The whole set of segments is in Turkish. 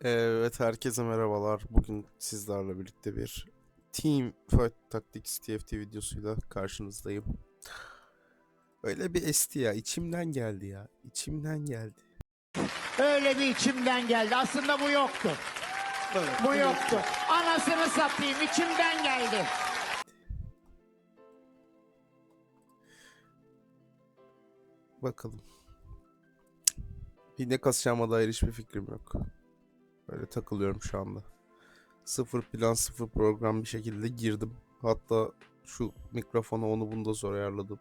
Evet herkese merhabalar. Bugün sizlerle birlikte bir Team Fight Tactics TFT videosuyla karşınızdayım. Öyle bir esti ya. içimden geldi ya. içimden geldi. Öyle bir içimden geldi. Aslında bu yoktu. Bu yoktu. Anasını satayım içimden geldi. Bakalım. Bir ne kasacağıma dair hiçbir fikrim yok. Böyle takılıyorum şu anda. Sıfır plan sıfır program bir şekilde girdim. Hatta şu mikrofonu onu bunu da zor ayarladım.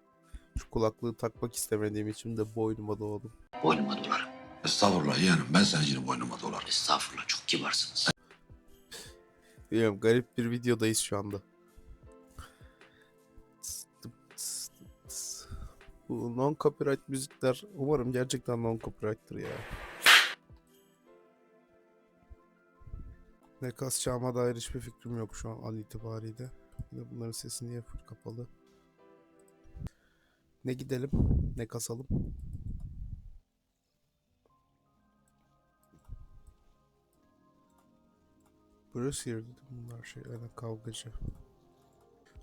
Şu kulaklığı takmak istemediğim için de boynuma doladım. Boynuma dolarım. Estağfurullah yeğenim ben senin boynuma dolarım. Estağfurullah çok kibarsınız. Bilmiyorum garip bir videodayız şu anda. Bu non copyright müzikler umarım gerçekten non copyright'tır ya. Ne kasacağıma dair hiçbir fikrim yok şu an an itibariyle. De bunların sesi niye full kapalı? Ne gidelim ne kasalım. Burası yer dedim bunlar şey öyle kavgacı.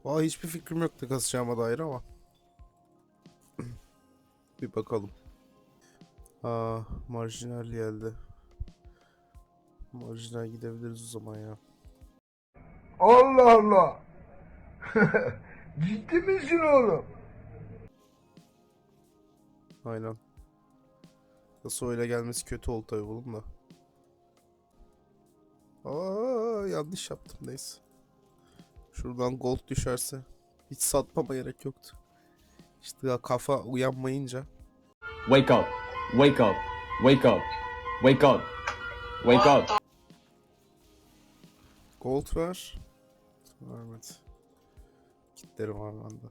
Valla hiçbir fikrim yok ne kasacağıma dair ama. bir bakalım. Aa marjinal geldi. Marjinal gidebiliriz o zaman ya. Allah Allah. Ciddi misin oğlum? Aynen. Nasıl öyle gelmesi kötü oldu tabii bunun da. Aa yanlış yaptım neyse. Şuradan gold düşerse hiç satmama gerek yoktu. İşte ya kafa uyanmayınca Wake up. Wake up. Wake up. Wake up. Wake up. Gold ver. Vermedi. Kitlerim var bende.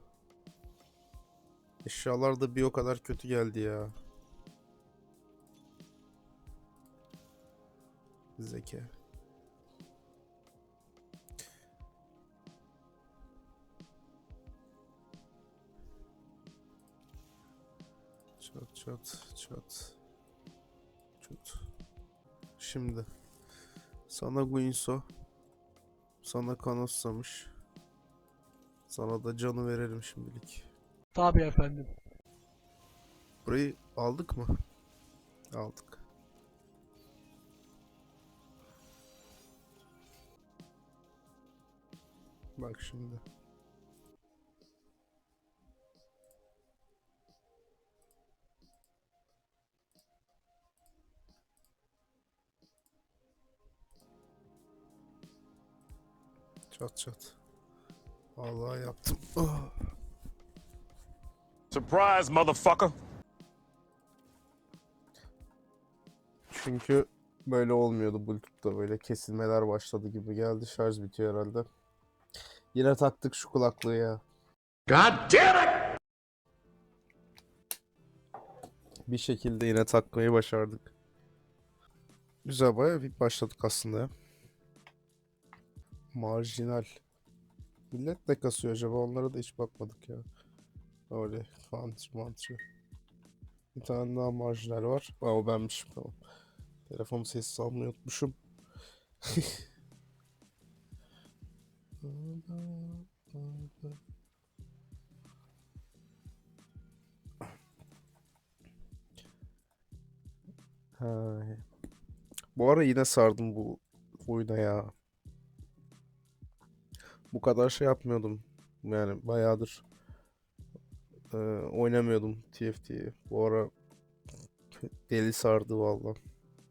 Eşyalar da bir o kadar kötü geldi ya. Zeki. Çat çat çat. Çat. Şimdi. Sana Guinso. Sana Kanossamış. Sana da canı verelim şimdilik. Tabii efendim. Burayı aldık mı? Aldık. Bak şimdi. Çat çat. Vallahi yaptım. Ah. Surprise, motherfucker. Çünkü böyle olmuyordu Bluetooth'ta böyle kesilmeler başladı gibi geldi. Şarj bitiyor herhalde. Yine taktık şu kulaklığı ya. God damn it! Bir şekilde yine takmayı başardık. Güzel bayağı bir başladık aslında ya. Marjinal. Millet ne kasıyor acaba? Onlara da hiç bakmadık ya. Öyle fantri mantri. Bir tane daha marjinal var. Aa, o benmişim tamam. Telefonu sessiz almayı unutmuşum. Ha. Bu ara yine sardım bu oyuna ya. Bu kadar şey yapmıyordum. Yani bayağıdır e, oynamıyordum TFT'yi. Bu ara deli sardı valla.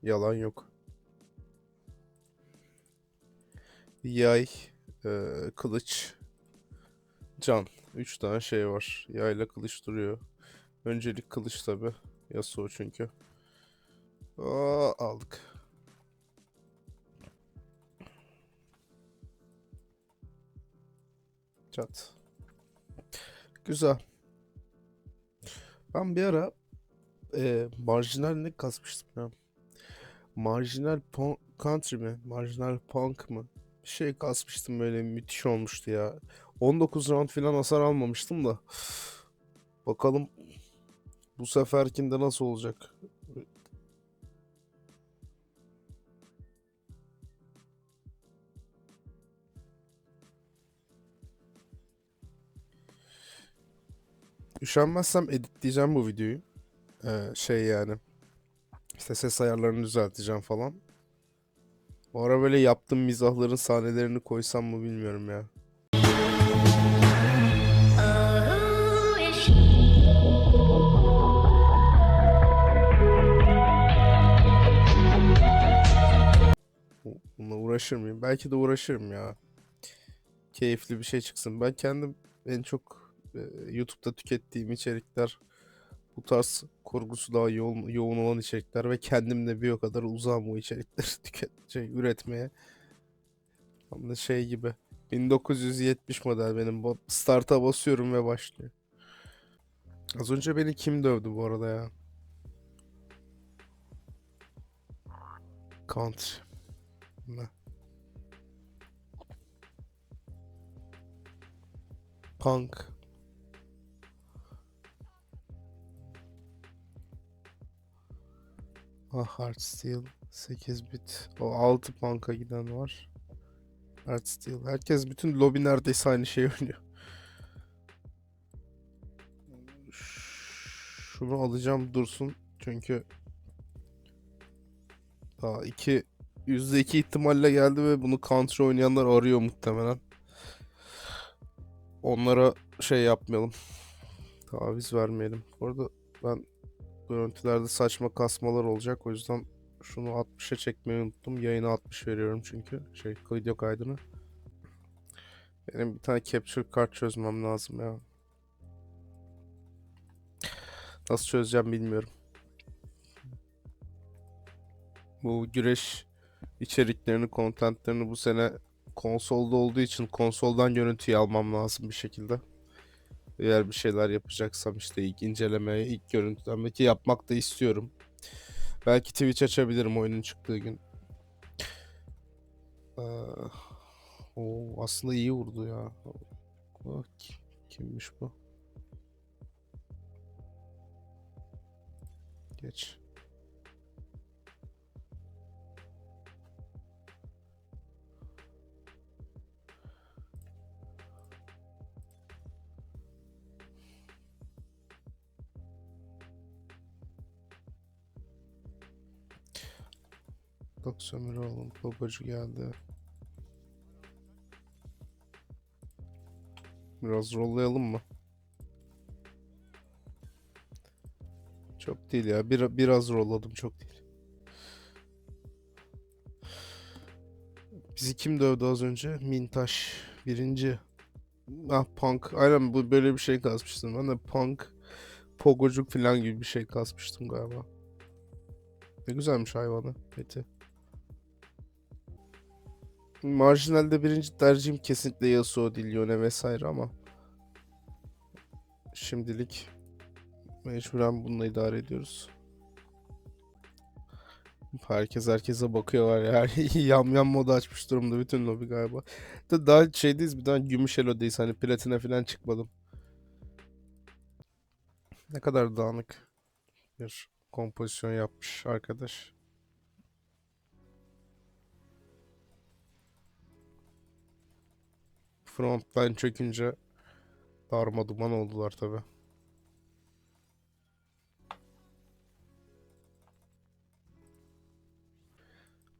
Yalan yok. Yay, e, kılıç, can. Üç tane şey var. Yayla kılıç duruyor. Öncelik kılıç tabi. Yasuo çünkü. Aa, aldık. Çat. Güzel. Ben bir ara e, marjinal ne kasmıştım ya? Marjinal punk country mi? Marjinal punk mı? Bir şey kasmıştım böyle müthiş olmuştu ya. 19 round falan hasar almamıştım da. Bakalım bu seferkinde nasıl olacak? Üşenmezsem editleyeceğim bu videoyu. Ee, şey yani. İşte ses ayarlarını düzelteceğim falan. Bu ara böyle yaptığım mizahların sahnelerini koysam mı bilmiyorum ya. Bu- Bununla uğraşır mıyım? Belki de uğraşırım ya. Keyifli bir şey çıksın. Ben kendim en çok YouTube'da tükettiğim içerikler bu tarz kurgusu daha yoğun, yoğun olan içerikler ve kendim de bir o kadar uzağım o içerikleri tüket, şey, üretmeye. Tam da şey gibi 1970 model benim start'a basıyorum ve başlıyor. Az önce beni kim dövdü bu arada ya? Country. Ne? Punk. Ah Heartsteel 8 bit. O 6 punk'a giden var. Heartsteel. Herkes bütün lobi neredeyse aynı şey oynuyor. Şunu alacağım dursun. Çünkü daha iki %2 ihtimalle geldi ve bunu counter oynayanlar arıyor muhtemelen. Onlara şey yapmayalım. Taviz vermeyelim. Bu arada ben görüntülerde saçma kasmalar olacak. O yüzden şunu 60'a çekmeyi unuttum. Yayına 60 veriyorum çünkü. Şey video kaydını. Benim bir tane capture kart çözmem lazım ya. Nasıl çözeceğim bilmiyorum. Bu güreş içeriklerini, kontentlerini bu sene konsolda olduğu için konsoldan görüntüyü almam lazım bir şekilde. Eğer bir şeyler yapacaksam işte ilk incelemeye, ilk görüntülenme ki yapmak da istiyorum. Belki Twitch açabilirim oyunun çıktığı gün. Ee, o aslında iyi vurdu ya. Bak kimmiş bu? Geç. Bak Sömüroğlu babacı geldi. Biraz rollayalım mı? Çok değil ya. Bir, biraz rolladım çok değil. Bizi kim dövdü az önce? Mintaş. Birinci. Ah punk. Aynen bu böyle bir şey kasmıştım. Ben de punk, pogocuk falan gibi bir şey kasmıştım galiba. Ne güzelmiş hayvanı. Eti. Marjinalde birinci tercihim kesinlikle Yasuo değil, vesaire ama şimdilik mecburen bununla idare ediyoruz. Herkes herkese bakıyor var ya. yam yam modu açmış durumda bütün lobi galiba. Da daha şeydeyiz bir daha gümüş elo'dayız hani platine falan çıkmadım. Ne kadar dağınık bir kompozisyon yapmış arkadaş. Frontline çökünce darma duman oldular tabi.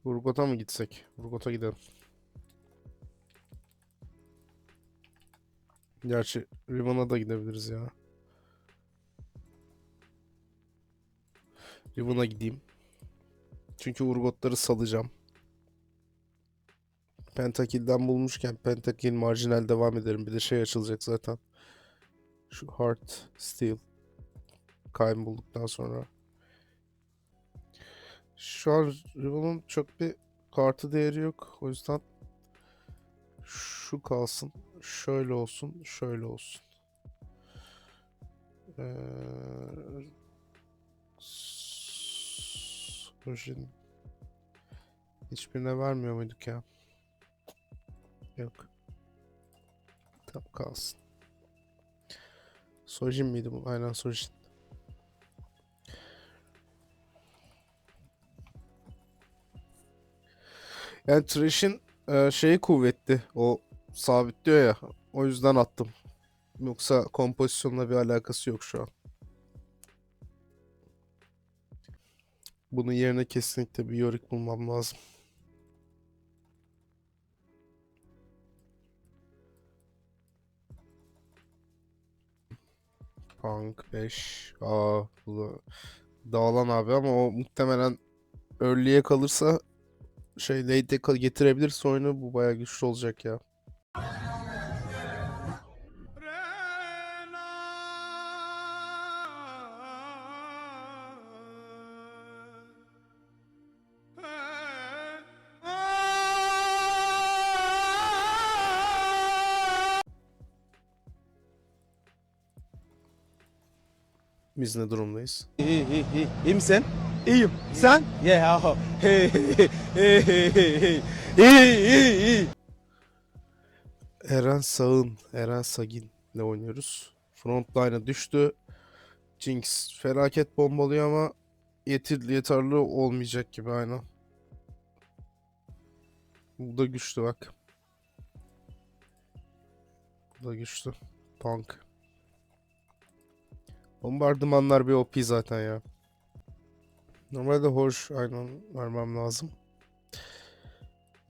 Urgot'a mı gitsek? Urgot'a gidelim. Gerçi Riven'a da gidebiliriz ya. Riven'a gideyim. Çünkü Urgot'ları salacağım. Pentakill'den bulmuşken Pentakill marjinal devam ederim. Bir de şey açılacak zaten. Şu Heart Steel. Kaym bulduktan sonra. Şu an Riven'ın çok bir kartı değeri yok. O yüzden şu kalsın. Şöyle olsun. Şöyle olsun. Ee, Sojin. Hiçbirine vermiyor muyduk ya? Yok. Tamam kalsın. Sojin miydi bu? Aynen Sojin. Yani Trash'in e, şeyi kuvvetli. O sabitliyor ya. O yüzden attım. Yoksa kompozisyonla bir alakası yok şu an. Bunun yerine kesinlikle bir Yorick bulmam lazım. Punk 5. Aa, bu da Dağlan abi ama o muhtemelen early'e kalırsa şey late'e getirebilirse oyunu bu bayağı güçlü olacak ya. Biz ne durumdayız? İyi, iyi, iyi. İyi misin? İyiyim. Sen? Yeah. Hey, hey, hey, hey, hey. İyi, iyi, iyi. Eren Sağın, Eren Sagin ile oynuyoruz. Frontline'a düştü. Jinx felaket bombalıyor ama yeter, yeterli olmayacak gibi aynen. Bu da güçlü bak. Bu da güçlü. Punk. Bombardımanlar bir OP zaten ya. Normalde hoş aynen vermem lazım.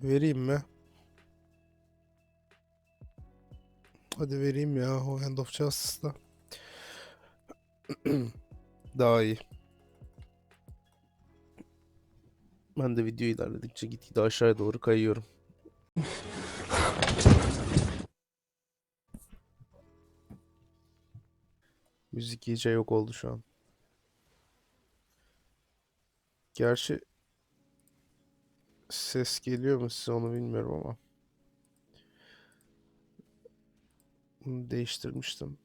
Vereyim mi? Hadi vereyim ya o Hand of Justice'da. Daha iyi. Ben de video ilerledikçe gitgide aşağıya doğru kayıyorum. Müzik iyice yok oldu şu an. Gerçi ses geliyor mu size onu bilmiyorum ama. Bunu değiştirmiştim.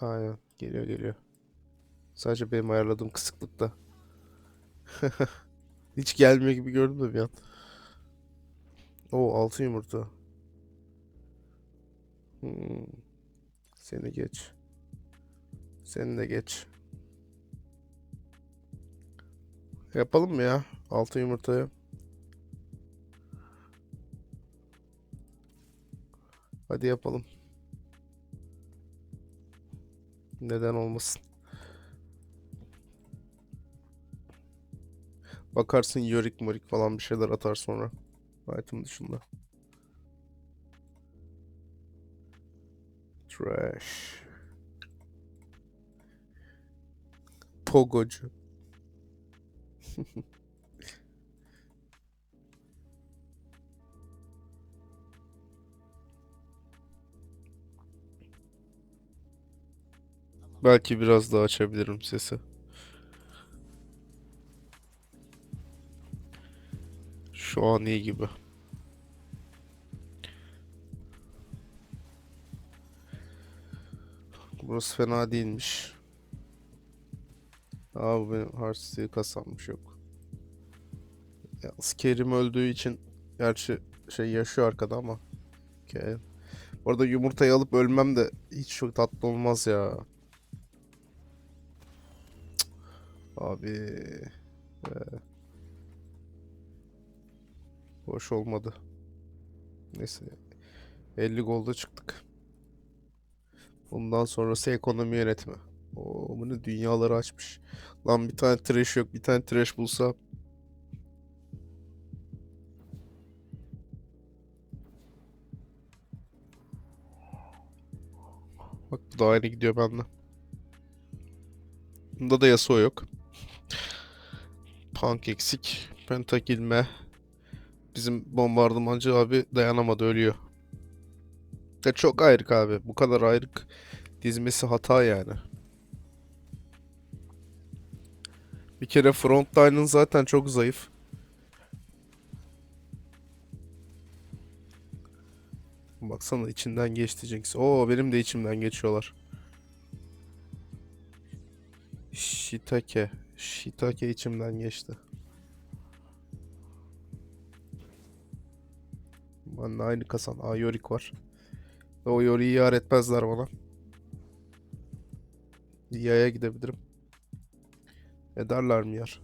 Aynen geliyor geliyor. Sadece benim ayarladığım kısıklıkta. Hiç gelmiyor gibi gördüm de bir an. O altı yumurta. Hmm. Seni geç. Seni de geç. Yapalım mı ya? Altı yumurtayı. Hadi yapalım. Neden olmasın? Bakarsın Yorick Morik falan bir şeyler atar sonra. Item dışında. Trash. Pogocu. Belki biraz daha açabilirim sesi. Şu an iyi gibi. Burası fena değilmiş. Aa bu benim Hearthstone kasanmış yok. Yalnız Kerim öldüğü için gerçi şey yaşıyor arkada ama. Okay. Bu arada yumurtayı alıp ölmem de hiç çok tatlı olmaz ya. Abi. Ee. Hoş olmadı. Neyse. 50 golda çıktık. Bundan sonrası ekonomi yönetimi. Oo, bunu dünyaları açmış. Lan bir tane trash yok. Bir tane trash bulsa. Bak bu da aynı gidiyor bende. Bunda da Yasuo yok. Punk eksik. Pentakilme. Bizim bombardımancı abi dayanamadı ölüyor. Ya çok ayrık abi. Bu kadar ayrık dizmesi hata yani. Bir kere frontline'ın zaten çok zayıf. Baksana içinden geçti Jinx. Oo benim de içimden geçiyorlar. Shitake. Shitake içimden geçti. Benimle aynı kasan. Aa Yorick var. O yolu iyi öğretmezler bana. Yaya gidebilirim. Ederler mi yer?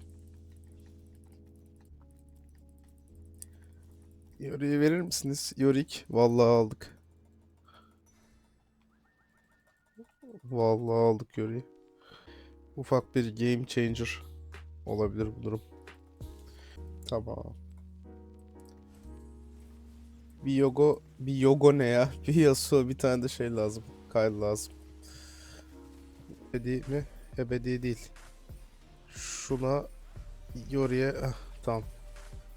Yori'yi verir misiniz? Yorik. Vallahi aldık. Vallahi aldık Yori'yi. Ufak bir game changer olabilir bu durum. Tamam. Bir Yogo, bir Yogo ne ya? Bir Yasuo, bir tane de şey lazım. Kyle lazım. Ebedi mi? Ebedi değil. Şuna Yori'ye ah, tamam.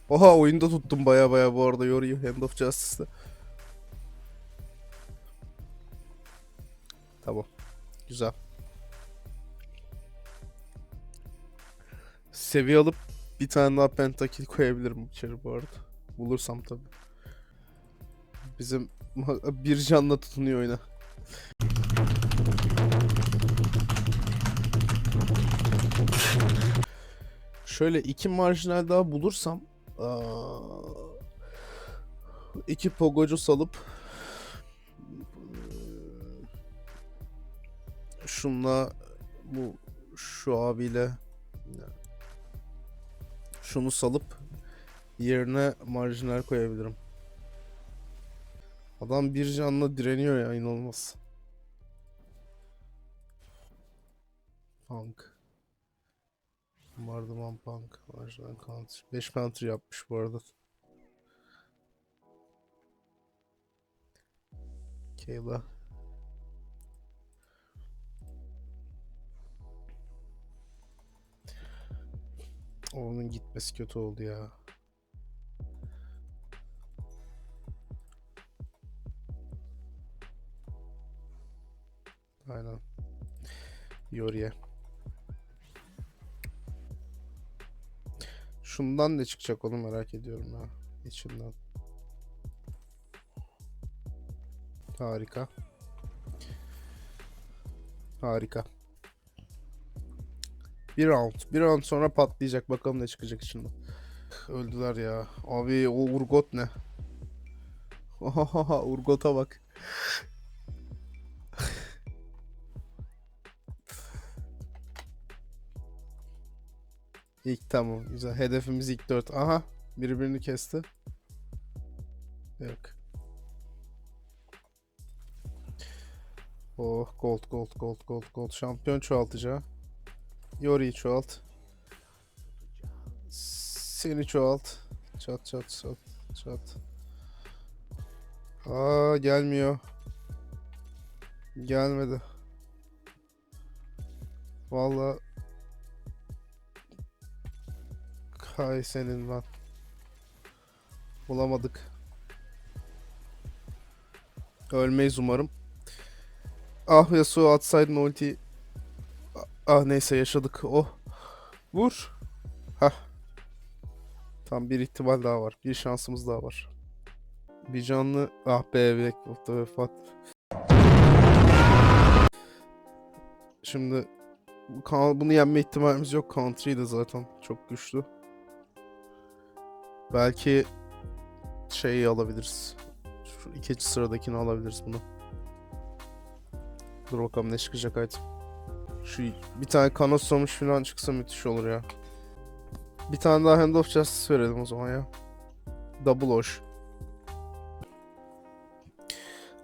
Oha oyunda tuttum baya baya bu arada Yori'yi Hand of Justice'da. Tamam. Güzel. Seviye alıp bir tane daha pentakill koyabilirim içeri bu arada. Bulursam tabii. Bizim bir canla tutunuyor oyuna. Şöyle iki marjinal daha bulursam iki pogocu salıp şunla bu şu abiyle şunu salıp yerine marjinal koyabilirim. Adam bir canla direniyor ya inanılmaz. Punk. Mardıman Punk. Marjinal counter. 5 counter yapmış bu arada. Kayla. Onun gitmesi kötü oldu ya. Aynen. Yoriye. Şundan ne çıkacak onu merak ediyorum ya. İçinden. Harika. Harika. Bir round. Bir round sonra patlayacak. Bakalım ne çıkacak içinden. Öldüler ya. Abi o Urgot ne? Urgot'a bak. İlk tamam güzel. Hedefimiz ilk 4. Aha birbirini kesti. Yok. Oh gold gold gold gold gold. Şampiyon çoğaltacağı. Yori'yi çoğalt. Seni çoğalt. Çat çat çat çat. Aa gelmiyor. Gelmedi. Vallahi Hay senin lan. Bulamadık. Ölmeyiz umarım. Ah Yasuo atsaydın ulti. Ah neyse yaşadık. Oh. Vur. Hah. Tam bir ihtimal daha var. Bir şansımız daha var. Bir canlı. Ah be Wolf'ta vefat. Şimdi bunu yenme ihtimalimiz yok. Country de zaten çok güçlü. Belki şeyi alabiliriz. Şu ikinci sıradakini alabiliriz bunu. Dur bakalım ne çıkacak item. Şu bir tane Kanos Somuş falan çıksa müthiş olur ya. Bir tane daha Hand of Justice verelim o zaman ya. Double Osh.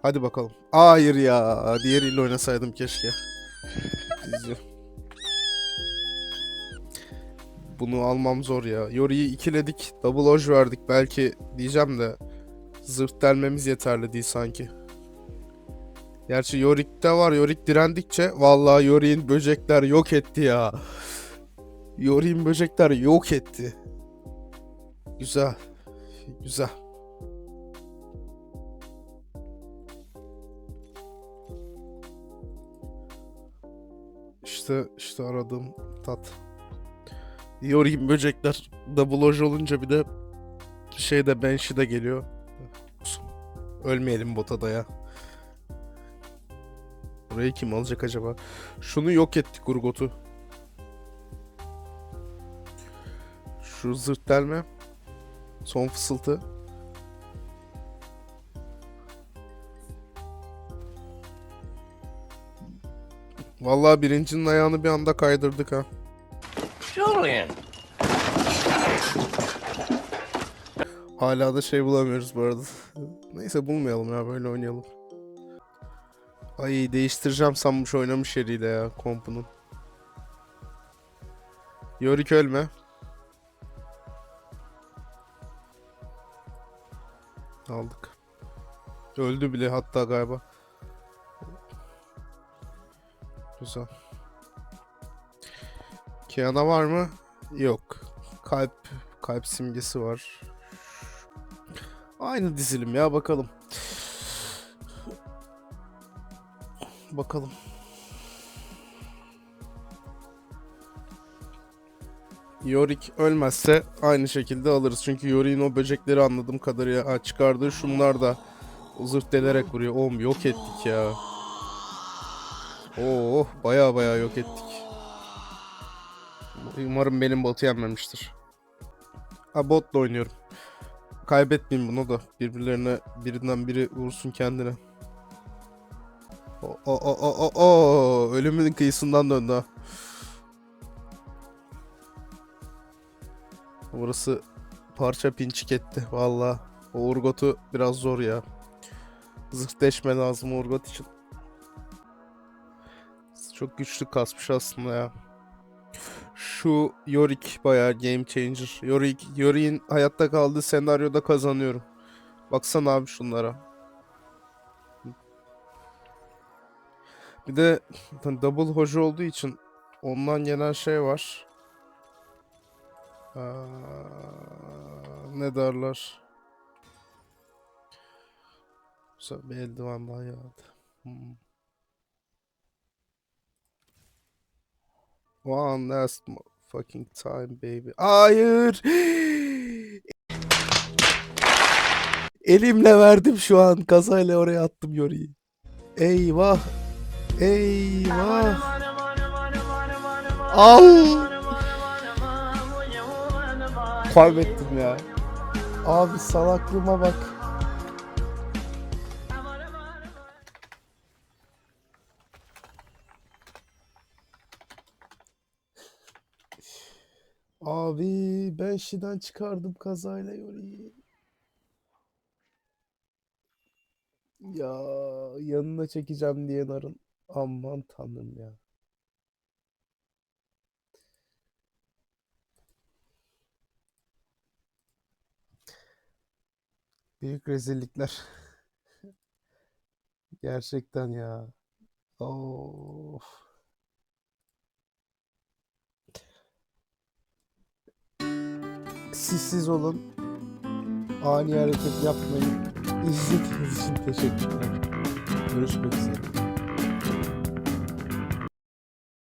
Hadi bakalım. Hayır ya. Diğeriyle oynasaydım keşke. Bunu almam zor ya. Yori'yi ikiledik. Double Oj verdik belki diyeceğim de. Zırh delmemiz yeterli değil sanki. Gerçi Yorik'te var. Yorik direndikçe vallahi Yorik'in böcekler yok etti ya. Yorik'in böcekler yok etti. Güzel. Güzel. İşte işte aradığım tat. Yorayım böcekler double oj olunca bir de şeyde Banshee de geliyor. Ölmeyelim bota da ya. Burayı kim alacak acaba? Şunu yok ettik Urgot'u. Şu zırt delme. Son fısıltı. Vallahi birincinin ayağını bir anda kaydırdık ha. Hala da şey bulamıyoruz bu arada. Neyse bulmayalım ya böyle oynayalım. Ay değiştireceğim sanmış oynamış yeriyle ya kompunun. Yorick ölme. Aldık. Öldü bile hatta galiba. Güzel. Kiana var mı? Yok. Kalp kalp simgesi var. Aynı dizilim ya bakalım. Bakalım. Yorick ölmezse aynı şekilde alırız. Çünkü Yorick'in o böcekleri anladığım kadarıyla ha, çıkardığı şunlar da zırt delerek vuruyor. Oğlum yok ettik ya. Oo baya baya yok ettik. Umarım benim botu yenmemiştir. Ha botla oynuyorum. Kaybetmeyeyim bunu da. Birbirlerine birinden biri vursun kendine. O o o o o o ölümün kıyısından döndü ha. Burası parça pinçik etti valla. O Urgot'u biraz zor ya. Zırh lazım Urgot için. Çok güçlü kasmış aslında ya. Şu Yorick bayağı game changer. Yorick, Yorick'in hayatta kaldığı senaryoda kazanıyorum. Baksana abi şunlara. Bir de double hoca olduğu için ondan gelen şey var. Aa, ne derler? Güzel bir eldiven daha yağdı. Hmm. One last fucking time baby. Hayır. Elimle verdim şu an. Kazayla oraya attım Yori'yi. Eyvah. Eyvah. Al. Kaybettim ya. Abi salaklığıma bak. Abi ben şiden çıkardım kazayla Yori'yi. Ya yanına çekeceğim diye narın. Aman tanrım ya. Büyük rezillikler. Gerçekten ya. Of. Siz siz olun. Ani hareket yapmayın. İzlediğiniz için teşekkürler. Görüşmek üzere.